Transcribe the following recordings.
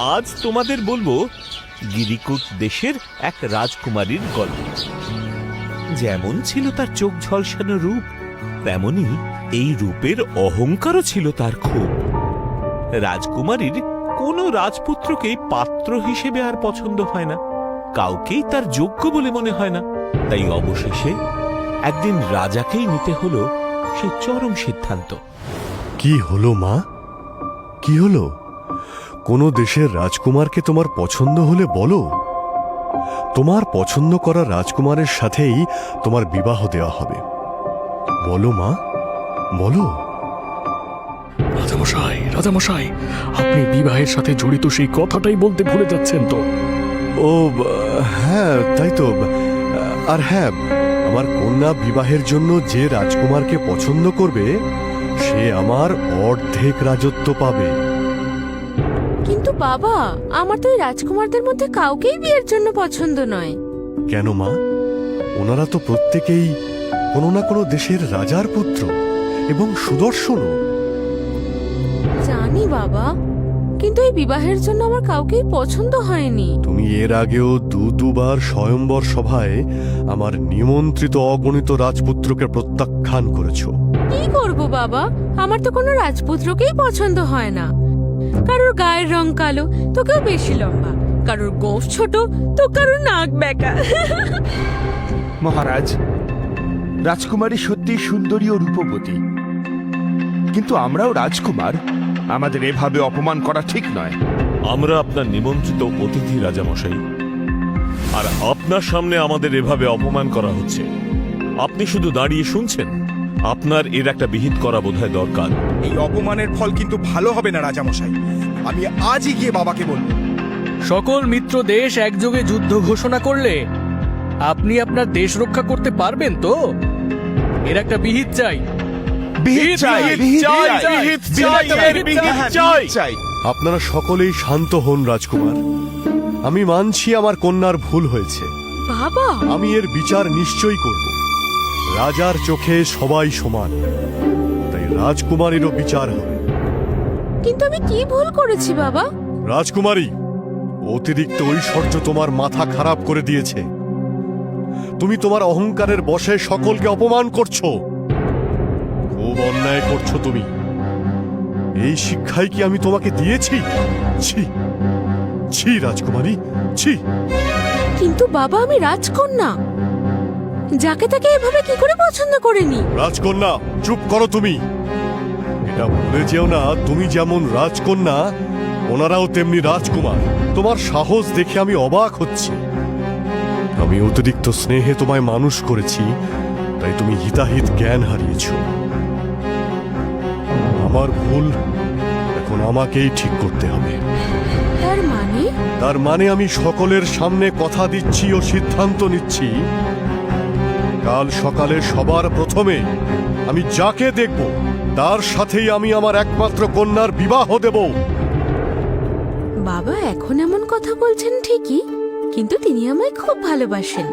আজ তোমাদের বলব গিরিকুট দেশের এক রাজকুমারীর গল্প। যেমন ছিল তার চোখ ঝলসানো রূপ, তেমনি এই রূপের অহংকারও ছিল তার খুব রাজকুমারীর কোনো রাজপুত্রকেই পাত্র হিসেবে আর পছন্দ হয় না, কাউকেই তার যোগ্য বলে মনে হয় না। তাই অবশেষে একদিন রাজাকেই নিতে হলো সে চরম সিদ্ধান্ত। কি হলো মা? কি হলো? কোনো দেশের রাজকুমারকে তোমার পছন্দ হলে বলো। তোমার পছন্দ করা রাজকুমারের সাথেই তোমার বিবাহ দেওয়া হবে। বলো মা বলো। রাজামশাই রাজামশাই আপনি বিবাহের সাথে জড়িত সেই কথাটাই বলতে ভুলে যাচ্ছেন তো। ও হ্যাঁ তাই তো। আর হ্যাঁ আমার কন্যা বিবাহের জন্য যে রাজকুমারকে পছন্দ করবে সে আমার অর্ধেক রাজত্ব পাবে। বাবা আমার তো এই রাজকুমারদের মধ্যে কাউকেই বিয়ের জন্য পছন্দ নয়। কেন মা? ওনারা তো প্রত্যেকেই কোনো না কোনো দেশের রাজার পুত্র এবং সুদর্শনও। জানি বাবা কিন্তু এই বিবাহের জন্য আমার কাউকেই পছন্দ হয়নি। তুমি এর আগেও দু দুবার স্বয়ম্বর সভায় আমার নিমন্ত্রিত অগণিত রাজপুত্রকে প্রত্যাখ্যান করেছ। কি করব বাবা? আমার তো কোনো রাজপুত্রকেই পছন্দ হয় না। কারোর গায়ের রং কালো তো কেউ বেশি লম্বা। কারোর গোফ ছোট তো কারোর নাক বেকা। মহারাজ রাজকুমারী সত্যি সুন্দরী ও রূপবতী। কিন্তু আমরাও রাজকুমার আমাদের এভাবে অপমান করা ঠিক নয়। আমরা আপনার নিমন্ত্রিত অতিথি রাজামশাই। আর আপনার সামনে আমাদের এভাবে অপমান করা হচ্ছে। আপনি শুধু দাঁড়িয়ে শুনছেন? আপনার এর একটা বিহিত করা বোধহয় দরকার। এই অপমানের ফল কিন্তু ভালো হবে না রাজামশাই। আমি আজই গিয়ে বাবাকে বলব। সকল মিত্র দেশ একযোগে যুদ্ধ ঘোষণা করলে আপনি আপনার দেশ রক্ষা করতে পারবেন তো? এর একটা বিহিত চাই। আপনারা সকলেই শান্ত হন রাজকুমার। আমি মানছি আমার কন্যার ভুল হয়েছে। বাবা! আমি এর বিচার নিশ্চয়ই করব। রাজার চোখে সবাই সমান। তাই রাজকুমারীরও বিচার হবে। কিন্তু আমি কি ভুল করেছি বাবা? রাজকুমারী অতিরিক্ত ঐশ্বর্য তোমার মাথা খারাপ করে দিয়েছে। তুমি তোমার অহংকারের বশে সকলকে অপমান করছ। খুব অন্যায় করছ তুমি। এই শিক্ষাই কি আমি তোমাকে দিয়েছি? ছি ছি রাজকুমারী ছি। কিন্তু বাবা আমি রাজকন্যা। যাকে তাকে এভাবে কি করে পছন্দ করেনি? রাজকন্যা চুপ করো তুমি। এটা ভুলে যেও না তুমি যেমন রাজকন্যা ওনারাও তেমনি রাজকুমার। তোমার সাহস দেখে আমি অবাক হচ্ছি। আমি অতিরিক্ত স্নেহে তোমায় মানুষ করেছি তাই তুমি হিতাহিত জ্ঞান হারিয়েছ। আমার ভুল এখন আমাকেই ঠিক করতে হবে। তার মানে? তার মানে আমি সকলের সামনে কথা দিচ্ছি ও সিদ্ধান্ত নিচ্ছি কাল সকালে সবার প্রথমে আমি যাকে দেখব, তার সাথেই আমি আমার একমাত্র কন্যার বিবাহ দেব। বাবা এখন এমন কথা বলছেন ঠিকই, কিন্তু তিনি আমায় খুব ভালোবাসেন।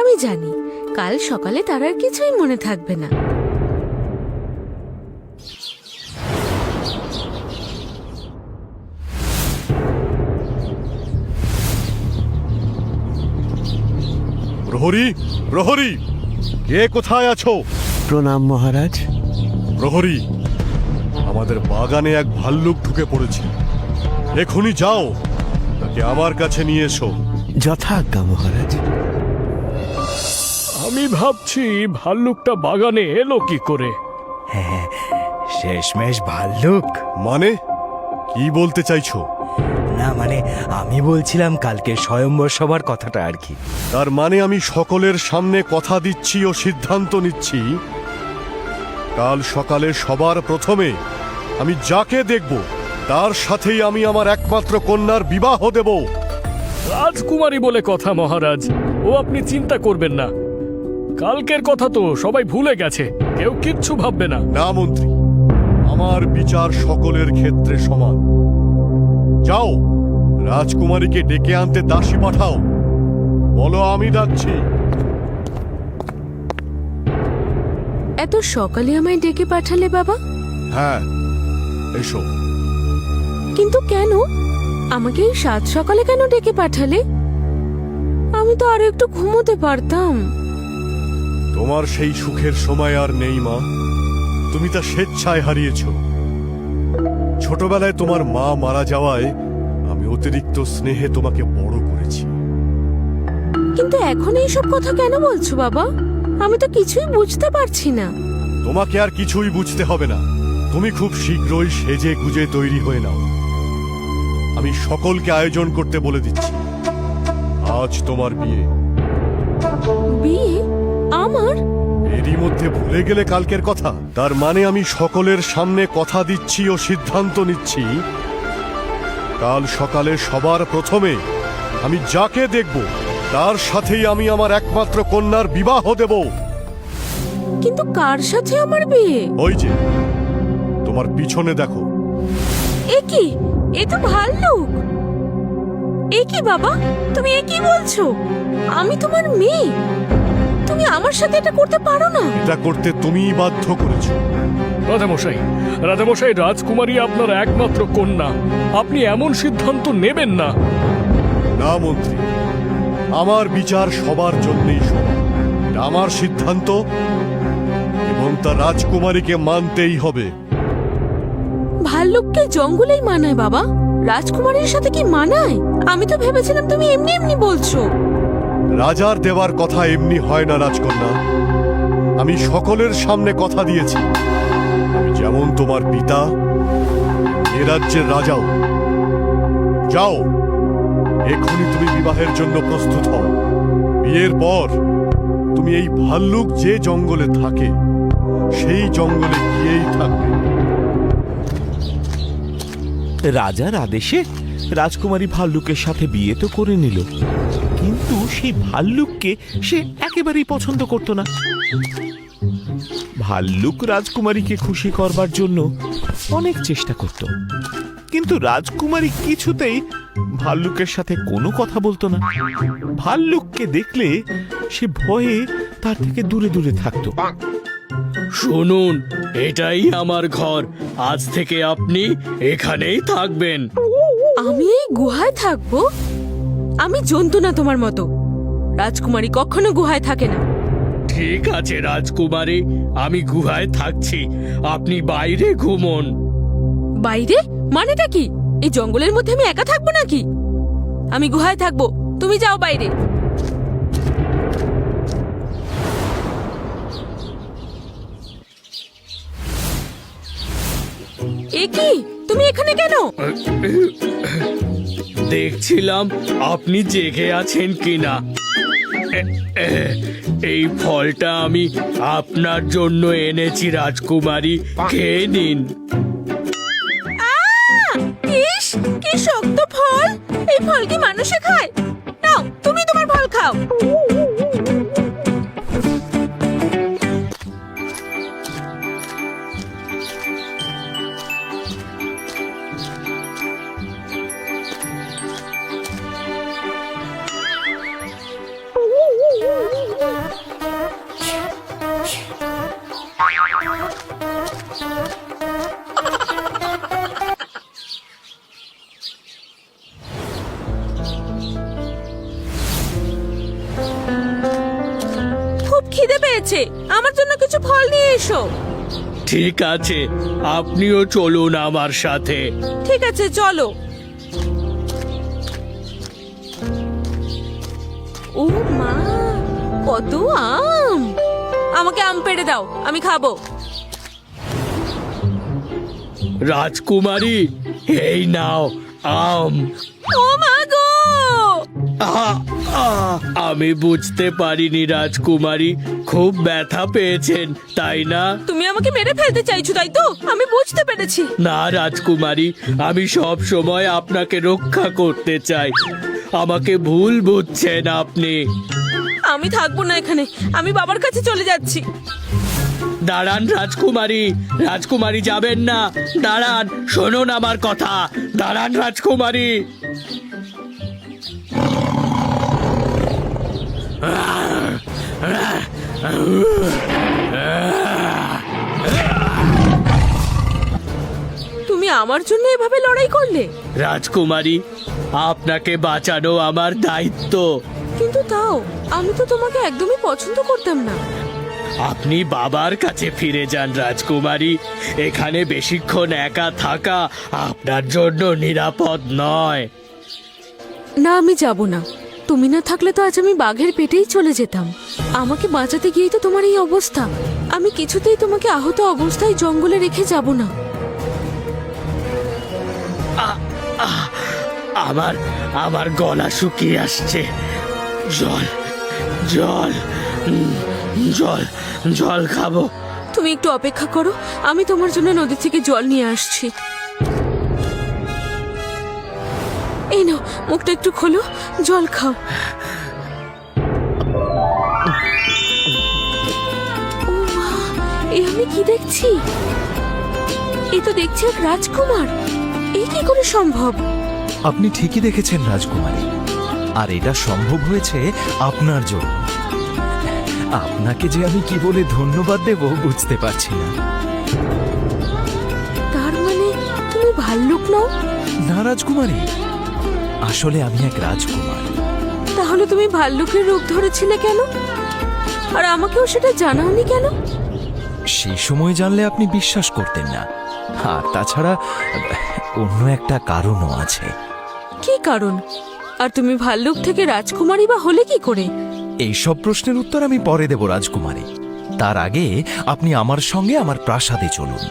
আমি জানি, কাল সকালে তার আর কিছুই মনে থাকবে না। প্রহরী প্রহরী কে কোথায় আছো? প্রণাম মহারাজ। প্রহরী আমাদের বাগানে এক ভাল্লুক ঢুকে পড়েছে। এখনই যাও তাকে আমার কাছে নিয়ে এসো। যথাজ্ঞা মহারাজ। আমি ভাবছি ভাল্লুকটা বাগানে এলো কি করে? শেষমেশ ভাল্লুক। মানে কি বলতে চাইছো? না মানে আমি বলছিলাম কালকে স্বয়ম্বর সভার কথাটা আর কি। তার মানে আমি সকলের সামনে কথা দিচ্ছি ও সিদ্ধান্ত নিচ্ছি কাল সকালে সবার প্রথমে আমি যাকে দেখব তার সাথেই আমি আমার একমাত্র কন্যার বিবাহ দেব। রাজকুমারী বলে কথা মহারাজ। ও আপনি চিন্তা করবেন না। কালকের কথা তো সবাই ভুলে গেছে কেউ কিচ্ছু ভাববে না। না মন্ত্রী আমার বিচার সকলের ক্ষেত্রে সমান। যাও রাজকুমারীকে ডেকে আনতে দাসী পাঠাও। বলো আমি ডাকছি। এত সকালে আমায় ডেকে পাঠালে বাবা? হ্যাঁ এসো। কিন্তু কেন? আমাকে এই সাত সকালে কেন ডেকে পাঠালে? আমি তো আরও একটু ঘুমোতে পারতাম। তোমার সেই সুখের সময় আর নেই মা। তুমি তা স্বেচ্ছায় হারিয়েছ। ছোটবেলায় তোমার মা মারা যাওয়ায় অতিরিক্ত স্নেহে তোমাকে বড় করেছি। কিন্তু এখন এইসব কথা কেন বলছো বাবা? আমি তো কিছুই বুঝতে পারছি না। তোমাকে আর কিছুই বুঝতে হবে না। তুমি খুব শীঘ্রই সেজে গুজে তৈরি হয়ে নাও। আমি সকলকে আয়োজন করতে বলে দিচ্ছি। আজ তোমার বিয়ে। বিয়ে? আমার? এরই মধ্যে ভুলে গেলে কালকের কথা। তার মানে আমি সকলের সামনে কথা দিচ্ছি ও সিদ্ধান্ত নিচ্ছি কাল সকালে সবার প্রথমে আমি যাকে দেখব তার সাথেই আমি আমার একমাত্র কন্যার বিবাহ দেব। কিন্তু কার সাথে আমার বিয়ে? ওই যে তোমার পিছনে দেখো। এ কি? এ তো ভাল্লুক এ কি বাবা? তুমি এ কি বলছো? আমি তোমার মেয়ে। তুমি আমার সাথে এটা করতে পারো না। এটা করতে তুমিই বাধ্য করেছ। রাজামশাই রাজামশাই রাজকুমারী আপনার একমাত্র কন্যা। আপনি এমন সিদ্ধান্ত নেবেন না। না মন্ত্রী। আমার বিচার সবার জন্যই সমান। আমার সিদ্ধান্ত এবং তা রাজকুমারীকে মানতেই হবে। ভাল্লুককে জঙ্গলেই মানায় বাবা। রাজকুমারীর সাথে কি মানায়? আমি তো ভেবেছিলাম তুমি এমনি এমনি বলছো। রাজার দেওয়ার কথা এমনি হয় না, রাজকন্যা। আমি সকলের সামনে কথা দিয়েছি। আমি যেমন তোমার পিতা, এ রাজ্যের রাজাও। যাও এখনই তুমি বিবাহের জন্য প্রস্তুত হও। বিয়ের পর তুমি এই ভাল্লুক যে জঙ্গলে থাকে, সেই জঙ্গলে গিয়েই থাকবে। রাজার আদেশে রাজকুমারী ভাল্লুকের সাথে বিয়ে তো করে নিল। কিন্তু সেই ভাল্লুককে সে একেবারেই পছন্দ করত না। ভাল্লুক রাজকুমারীকে খুশি করবার জন্য অনেক চেষ্টা করত। কিন্তু রাজকুমারী কিছুতেই ভাল্লুকের সাথে কোনো কথা বলতো না। ভাল্লুককে দেখলে সে ভয়ে তার থেকে দূরে দূরে থাকতো। শুনুন এটাই আমার ঘর। আজ থেকে আপনি এখানেই থাকবেন। আমি এই গুহায় থাকব? আমি জন্তু না তোমার মতো। রাজকুমারী কখনো গুহায় থাকে না। ঠিক আছে রাজকুমারী আমি গুহায় থাকছি। আপনি বাইরে ঘুমন। বাইরে? মানেটা কি? এই জঙ্গলের মধ্যে আমি একা থাকব নাকি? আমি গুহায় থাকব তুমি যাও বাইরে। এ কি তুমি এখানে কেন? দেখছিলাম আপনি জেগে আছেন কিনা। এই ফলটা আমি আপনার জন্য এনেছি, রাজকুমারী। খেয়ে নিন। কি শক্ত ফল। এই ফল কি মানুষে খায়? নাও, তুমি তোমার ফল খাও। ফল ঠিক আছে আপনিও চলুন আমার সাথে। ঠিক আছে চলো। ও মা কত আম। আমাকে আম পেড়ে দাও আমি খাব। রাজকুমারী এই নাও আম। ও মা গো! আহ, আমি বুঝতে পারিনি রাজকুমারী। খুব ব্যথা পেয়েছেন তাই না? তুমি আমাকে মেরে ফেলতে চাইছো তাই তো? আমি বুঝতে পেরেছি। না রাজকুমারী আমি সব সময় আপনাকে রক্ষা করতে চাই। আমাকে ভুল বুঝছেন আপনি। আমি থাকব না এখানে। আমি বাবার কাছে চলে যাচ্ছি। দাঁড়ান রাজকুমারী। রাজকুমারী যাবেন না। দাঁড়ান শুনুন আমার কথা। দাঁড়ান রাজকুমারী। তুমি আমার জন্য এভাবে লড়াই করলে? রাজকুমারী আপনাকে বাঁচানো আমার দায়িত্ব। কিন্তু তাও আমি তো তোমাকে একদমই পছন্দ করতাম না। আপনি বাবার কাছে ফিরে যান রাজকুমারী। এখানে বেশিক্ষণ একা থাকা আপনার জন্য নিরাপদ নয়। না আমি যাব না। তুমি না থাকলে তো আজ আমি বাঘের পেটেই চলে যেতাম। আমাকে বাঁচাতে গিয়েই তো তোমার এই অবস্থা। আমি কিছুতেই তোমাকে আহত অবস্থায় জঙ্গলে রেখে যাব না। আমার আমার গলা শুকিয়ে আসছে। জল জল জল জল খাব। তুমি একটু অপেক্ষা করো। আমি তোমার জন্য নদী থেকে জল নিয়ে আসছি। এই নাও মুখটা একটু খোলো জল খাও। ও মা এ আমি কি দেখছি? এ তো দেখছি এক রাজকুমার। এই কি করে সম্ভব? আপনি ঠিকই দেখেছেন রাজকুমারী। আর এটা সম্ভব হয়েছে আপনার জন্য। আপনাকে যে আমি কি বলে ধন্যবাদ দেব বুঝতে পারছি না। তার মানে তুমি ভাল্লুক নও? না রাজকুমারী। আসলে আমি এক রাজকুমার। তাহলে তুমি ভাল্লুকের রূপ ধরেছিলে কেন? আর আমাকেও সেটা জানাওনি কেন? সেই সময় জানলে আপনি বিশ্বাস করতেন না। আর তাছাড়া অন্য একটা কারণও আছে। কি কারণ? আর তুমি ভাল্লুক থেকে রাজকুমারী বা হলে কি করে? এই সব প্রশ্নের উত্তর আমি পরে দেব রাজকুমারী। তার আগে আপনি আমার সঙ্গে আমার প্রাসাদে চলুন।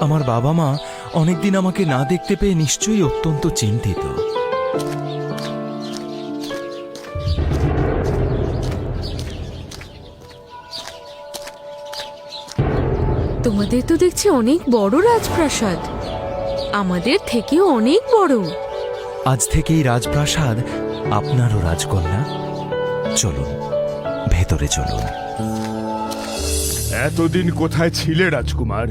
আমার বাবা মা অনেকদিন আমাকে না দেখতে পেয়ে নিশ্চয়ই অত্যন্ত চিন্তিত। তোমাদের তো দেখছি অনেক বড় রাজপ্রাসাদ। আমাদের থেকেও অনেক বড়। আজ থেকেই রাজপ্রাসাদ আপনারও রাজকন্যা। চলুন ভেতরে চলুন। এতদিন কোথায় ছিলে রাজকুমার?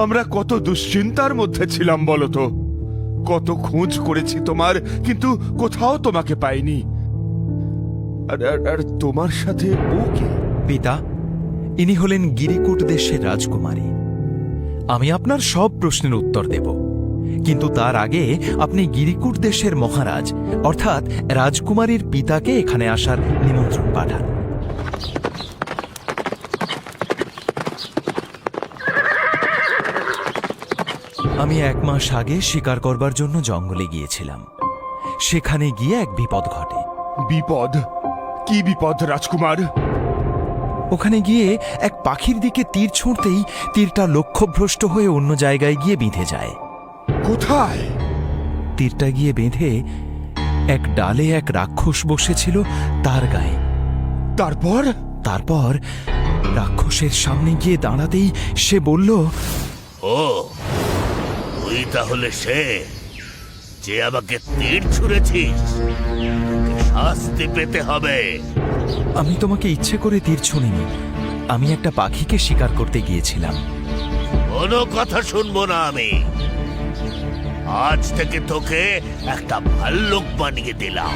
আমরা কত দুশ্চিন্তার মধ্যে ছিলাম বলতো কত খোঁজ করেছি তোমার, কিন্তু কোথাও তোমাকে পাইনি। আর তোমার সাথে ও কে? পিতা, ইনি হলেন গিরিকুট দেশের রাজকুমারী। আমি আপনার সব প্রশ্নের উত্তর দেব। কিন্তু তার আগে আপনি গিরিকুট দেশের মহারাজ, অর্থাৎ রাজকুমারীর পিতাকে এখানে আসার নিমন্ত্রণ পাঠান। আমি এক মাস আগে শিকার করবার জন্য জঙ্গলে গিয়েছিলাম। সেখানে গিয়ে এক বিপদ ঘটে। বিপদ? কি বিপদ রাজকুমার? ওখানে গিয়ে এক পাখির দিকে তীর ছুঁড়তেই তীরটা লক্ষ্যভ্রষ্ট হয়ে অন্য জায়গায় গিয়ে বিঁধে যায়। কোথায়? তীরটা গিয়ে বেঁধে এক ডালে এক রাক্ষস বসেছিল তার গায়ে। তারপর? তারপর রাক্ষসের সামনে গিয়ে দাঁড়াতেই সে বলল ও তুই তাহলে সে যে আমাকে তীর ছুঁড়েছিস শাস্তি পেতে হবে। আমি তোমাকে ইচ্ছে করে তীর ছুঁড়িনি। আমি একটা পাখিকে শিকার করতে গিয়েছিলাম। কোনো কথা শুনব না আমি। আজ থেকে তোকে একটা ভাল্লুক বানিয়ে দিলাম।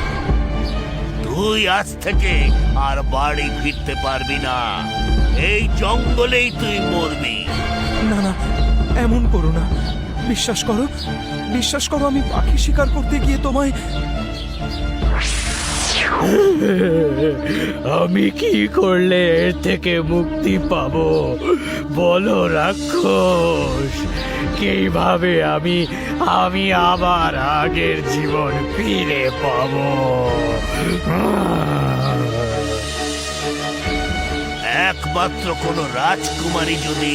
তুই আজ থেকে আর বাড়ি ফিরতে পারবি না। এই জঙ্গলেই তুই মরবি। না না এমন করো না। বিশ্বাস করো। বিশ্বাস করো আমি পাখি শিকার করতে গিয়ে তোমায় আমি কি করলে এর থেকে মুক্তি পাব? বলো রাক্ষস। কীভাবে আমি আমি আবার আগের জীবন ফিরে পাব? একমাত্র কোন রাজকুমারী যদি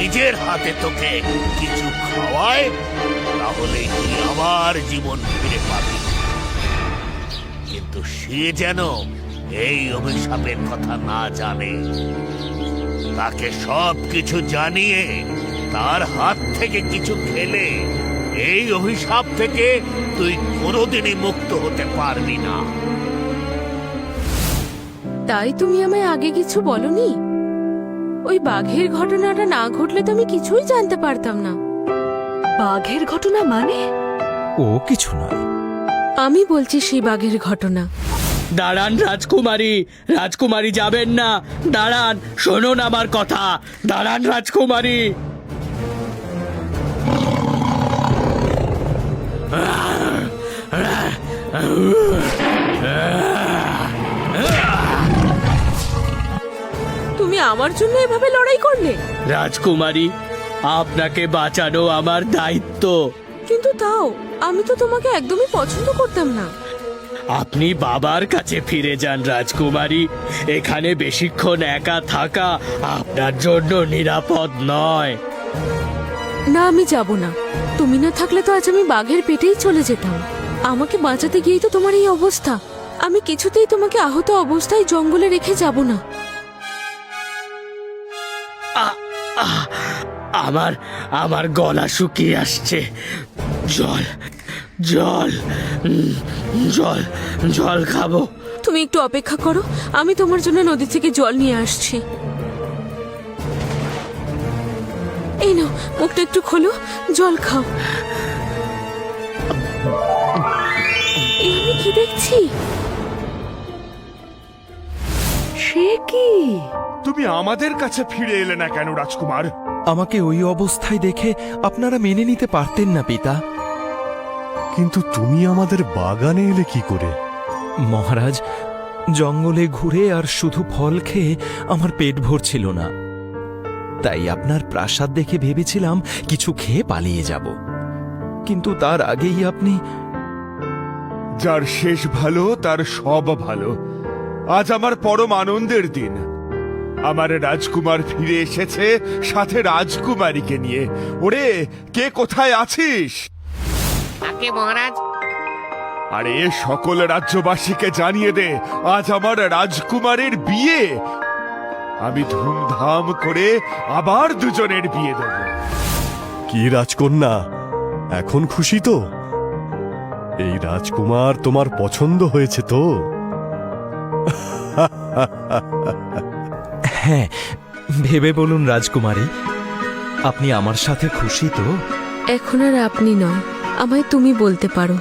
নিজের হাতে তোকে কিছু খাওয়ায়, তাহলে তুই আবার জীবন ফিরে পাবি। কিন্তু সে যেন এই অভিশাপের কথা না জানে। তাকে সব কিছু জানিয়ে তার হাত থেকে কিছু খেলে এই অভিশাপ থেকে তুই কোনোদিনই মুক্ত হতে পারবি না। তাই তুমি আমায় আগে কিছু বলনি? ওই বাঘের ঘটনাটা না ঘটলে তো আমি কিছুই জানতে পারতাম না। বাঘের ঘটনা মানে? ও কিছু নয়। আমি বলছি সেই বাঘের ঘটনা। দাঁড়ান রাজকুমারী রাজকুমারী যাবেন না। দাঁড়ান শোনুন আমার কথা। দাঁড়ান রাজকুমারী। তুমি আমার জন্য এভাবে লড়াই করলে? রাজকুমারী আপনাকে বাঁচানো আমার দায়িত্ব। কিন্তু তাও আমি তো তোমাকে একদমই পছন্দ করতাম না। আপনি বাবার কাছে ফিরে যান রাজকুমারী। এখানে বেশিক্ষণ একা থাকা আপনার জন্য নিরাপদ নয়। না আমি যাব না। তুমি না থাকলে তো আজ আমি বাঘের পেটেই চলে যেতাম। আমাকে বাঁচাতে গিয়েই তো তোমার এই অবস্থা। আমি কিছুতেই তোমাকে আহত অবস্থায় জঙ্গলে রেখে যাব না। আমার আমার গলা শুকিয়ে আসছে। জল জল জল জল খাব। তুমি একটু অপেক্ষা করো আমি তোমার জন্য নদী থেকে জল নিয়ে আসছি। এই নাও মুখটা একটু খোলো জল খাও। আমি কি দেখছি? সে কি? তুমি আমাদের কাছে ফিরে এলে না কেন রাজকুমার? আমাকে ওই অবস্থায় দেখে আপনারা মেনে নিতে পারতেন না পিতা। কিন্তু তুমি আমাদের বাগানে এলে কি করে? মহারাজ জঙ্গলে ঘুরে আর শুধু ফল খেয়ে আমার পেট ভরছিল না। তাই আপনার প্রাসাদ দেখে ভেবেছিলাম কিছু খেয়ে পালিয়ে যাব। কিন্তু তার আগেই আপনি যার শেষ ভালো তার সব ভালো। আজ আমার পরম আনন্দের দিন। আমার রাজকুমার ফিরে এসেছে সাথে রাজকুমারীকে নিয়ে। ওরে কে কোথায় আছিস? আগে মহারাজ। আরে সকল রাজ্যবাসীকে জানিয়ে দে আজ আমার রাজকুমারের বিয়ে। আমি ধুমধাম করে আবার দুজনের বিয়ে দেব। কি রাজকন্যা এখন খুশি তো? এই রাজকুমার তোমার পছন্দ হয়েছে তো? হ্যাঁ ভেবে বলুন রাজকুমারী, আপনি আমার সাথে খুশি তো? এখন আর আপনি নয়, আমায় তুমি বলতে পারো।